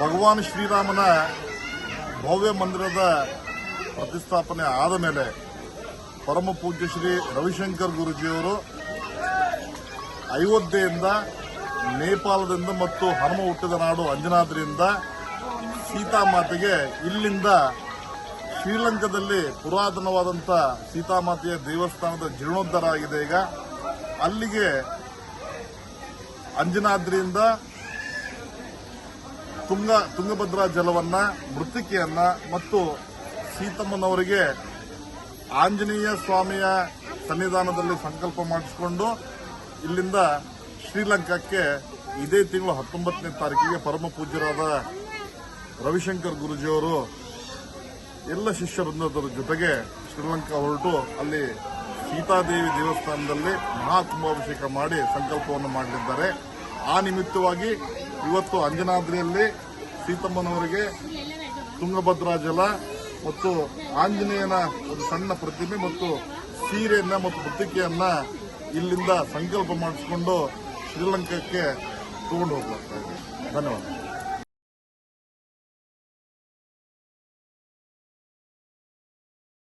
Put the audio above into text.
ಭಗವಾನ್ ಶ್ರೀರಾಮನ ಭವ್ಯ ಮಂದಿರದ ಪ್ರತಿಷ್ಠಾಪನೆ ಆದ ಮೇಲೆ ಪರಮ ಪೂಜ್ಯ ಶ್ರೀ ರವಿಶಂಕರ್ ಗುರುಜಿಯವರು ಅಯೋಧ್ಯೆಯಿಂದ, ನೇಪಾಳದಿಂದ ಮತ್ತು ಹನುಮ ಹುಟ್ಟಿದ ನಾಡು ಅಂಜನಾದ್ರಿಯಿಂದ ಸೀತಾಮಾತೆಗೆ ಇಲ್ಲಿಂದ ಶ್ರೀಲಂಕಾದಲ್ಲಿ ಪುರಾತನವಾದಂಥ ಸೀತಾಮಾತೆಯ ದೇವಸ್ಥಾನದ ಜೀರ್ಣೋದ್ಧಾರ ಆಗಿದೆ. ಈಗ ಅಲ್ಲಿಗೆ ಅಂಜನಾದ್ರಿಯಿಂದ ತುಂಗ, ತುಂಗಭದ್ರಾ ಜಲವನ್ನ, ಮೃತ್ತಿಕೆಯನ್ನ ಮತ್ತು ಸೀತಮ್ಮನವರಿಗೆ ಆಂಜನೇಯ ಸ್ವಾಮಿಯ ಸನ್ನಿಧಾನದಲ್ಲಿ ಸಂಕಲ್ಪ ಮಾಡಿಸಿಕೊಂಡು ಇಲ್ಲಿಂದ ಶ್ರೀಲಂಕಾಕ್ಕೆ ಇದೇ ತಿಂಗಳು ಹತ್ತೊಂಬತ್ತನೇ ತಾರೀಕಿಗೆ ಪರಮ ಪೂಜ್ಯರಾದ ರವಿಶಂಕರ್ ಗುರುಜಿಯವರು ಎಲ್ಲ ಶಿಷ್ಯ ವೃಂದದವರ ಜೊತೆಗೆ ಶ್ರೀಲಂಕಾ ಹೊರಟು ಅಲ್ಲಿ ಸೀತಾದೇವಿ ದೇವಸ್ಥಾನದಲ್ಲಿ ಮಹಾಕುಂಭಾಭಿಷೇಕ ಮಾಡಿ ಸಂಕಲ್ಪವನ್ನು ಮಾಡಲಿದ್ದಾರೆ. ಆ ನಿಮಿತ್ತವಾಗಿ ಇವತ್ತು ಅಂಜನಾದ್ರಿಯಲ್ಲಿ ಸೀತಮ್ಮನವರಿಗೆ ತುಂಗಭದ್ರಾ ಜಲ ಮತ್ತು ಆಂಜನೇಯನ ಒಂದು ಸಣ್ಣ ಪ್ರತಿಮೆ ಮತ್ತು ಸೀರೆಯನ್ನ ಮತ್ತು ಮೃತ್ತಿಕೆಯನ್ನ ಇಲ್ಲಿಂದ ಸಂಕಲ್ಪ ಮಾಡಿಸಿಕೊಂಡು ಶ್ರೀಲಂಕಾಕ್ಕೆ ತಗೊಂಡು ಇದೆ ಧನ್ಯವಾದ.